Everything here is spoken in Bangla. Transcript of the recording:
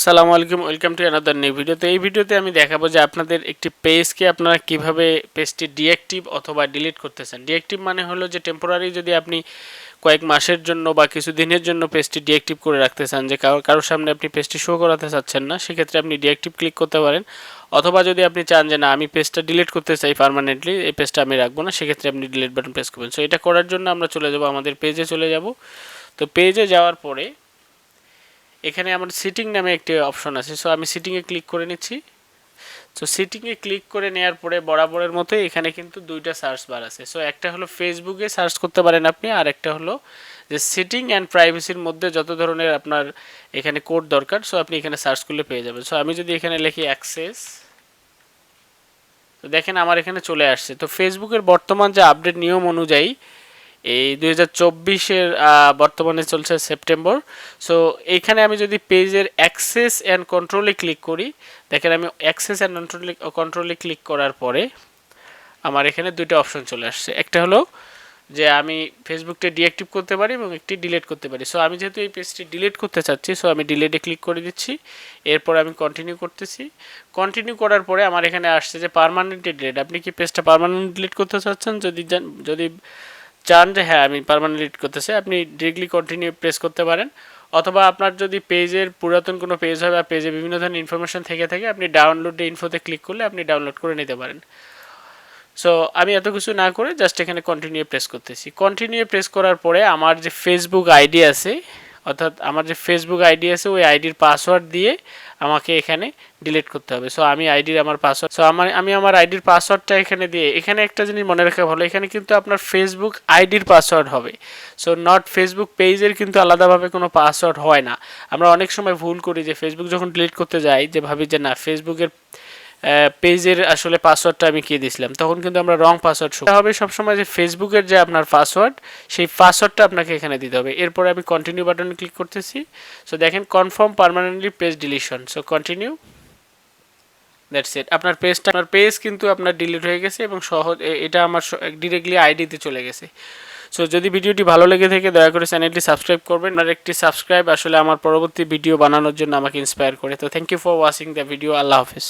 আসসালামু আলাইকুম, ওয়েলকাম টু অ্যানাদার নিউ ভিডিওতে এই ভিডিওতে আমি দেখাবো যে আপনাদের একটি পেজকে আপনারা কীভাবে পেজটি ডিঅ্যাক্টিভ অথবা ডিলিট করতেছেন। ডিঅ্যাক্টিভ মানে হলো যে টেম্পোরারি যদি আপনি কয়েক মাসের জন্য বা কিছু দিনের জন্য পেজটি ডিঅ্যাক্টিভ করে রাখতে চান, যে কারও কারোর সামনে আপনি পেজটি শো করাতে চাচ্ছেন না, সেক্ষেত্রে আপনি ডিঅ্যাক্টিভ ক্লিক করতে পারেন। অথবা যদি আপনি চান যে না, আমি পেজটা ডিলিট করতে চাই পার্মানেন্টলি এই পেজটা আমি রাখব না, সেক্ষেত্রে আপনি ডিলিট বাটন প্রেস করবেন। সো এটা করার জন্য আমরা চলে যাব, আমাদের পেজে চলে যাব। তো পেজে যাওয়ার পরে এখানে আমার সিটিং নামে একটি অপশন আছে সো আমি সিটিংয়ে ক্লিক করে নিচ্ছি। সো সিটিংয়ে ক্লিক করে নেওয়ার পরে বরাবরের মতো এখানে কিন্তু দুইটা সার্চ বার আছে। সো একটা হলো ফেসবুকে সার্চ করতে পারেন আপনি, আর একটা হলো যে সিটিং অ্যান্ড প্রাইভেসির মধ্যে যত ধরনের আপনার এখানে কোড দরকার সো আপনি এখানে সার্চ করলে পেয়ে যাবেন। সো আমি যদি এখানে লিখি অ্যাক্সেস তো দেখেন আমার এখানে চলে আসছে। তো ফেসবুকের বর্তমান যে আপডেট নিয়ম অনুযায়ী এই দুই হাজার চব্বিশের বর্তমানে চলছে সেপ্টেম্বর। সো এইখানে আমি যদি পেজের অ্যাক্সেস অ্যান্ড কন্ট্রোলে ক্লিক করি, দেখেন আমি অ্যাক্সেস অ্যান্ড কন্ট্রোলে কন্ট্রোলে ক্লিক করার পরে আমার এখানে দুইটা অপশন চলে আসছে। একটা হলো যে আমি ফেসবুকটা ডিঅ্যাক্টিভ করতে পারি এবং একটি ডিলিট করতে পারি। সো আমি যেহেতু এই পেজটি ডিলিট করতে চাচ্ছি সো আমি ডিলিটে ক্লিক করে দিচ্ছি। এরপর আমি কন্টিনিউ করতেছি। কন্টিনিউ করার পরে আমার এখানে আসছে যে পারমানেন্ট ডিলিট আপনি কি পেজটা পারমানেন্ট ডিলিট করতে চাচ্ছেন? যদি যদি চান যে হ্যাঁ আমি পারমানেন্ট লিড করতেছে। আপনি ডিরেক্টলি কন্টিনিউ প্রেস করতে পারেন। অথবা আপনার যদি পেজের পুরাতন কোনো পেজ হয় বা পেজে বিভিন্ন ধরনের ইনফরমেশন থেকে থাকে, আপনি ডাউনলোড ইনফোতে ক্লিক করলে আপনি ডাউনলোড করে নিতে পারেন। সো আমি এত কিছু না করে জাস্ট এখানে কন্টিনিউ প্রেস করতেছি। কন্টিনিউ প্রেস করার পরে আমার যে ফেসবুক আইডি আছে অর্থাৎ আমার যে ফেসবুক আইডি আছে, ওই আইডির পাসওয়ার্ড দিয়ে আমাকে এখানে ডিলিট করতে হবে। সো আমি আইডির আমার পাসওয়ার্ড সো আমার আমি আমার আইডির পাসওয়ার্ডটা এখানে দিয়ে এখানে একটা জিনিস মনে রাখা ভালো, এখানে কিন্তু আপনার ফেসবুক আইডির পাসওয়ার্ড হবে। সো নট ফেসবুক পেজের কিন্তু আলাদাভাবে কোনো পাসওয়ার্ড হয় না। আমরা অনেক সময় ভুল করি যে ফেসবুক যখন ডিলিট করতে যাই, যে ভাবি যে না ফেসবুকের পেজের আসলে পাসওয়ার্ডটা আমি কি দিয়েছিলাম, তখন কিন্তু আমরা রং পাসওয়ার্ড শো হবে সবসময় যে ফেসবুকের যে আপনার পাসওয়ার্ড সেই পাসওয়ার্ডটা আপনাকে এখানে দিতে হবে। এরপরে আমি কন্টিনিউ বাটনে ক্লিক করতেছি। সো দেখেন confirm permanently page deletion so continue that's it আপনার পেজটা আপনার পেজ কিন্তু আপনার ডিলিট হয়ে গেছে এবং সহজ এটা আমার ডিরেক্টলি আইডিতে চলে গেছে। সো যদি ভিডিওটি ভালো লেগে থাকে, দয়া করে চ্যানেলটি সাবস্ক্রাইব করবেন। আর একটি সাবস্ক্রাইব আসলে আমার পরবর্তী ভিডিও বানানোর জন্য আমাকে ইন্সপায়ার করে। তো thank you for watching the video Allah Hafiz.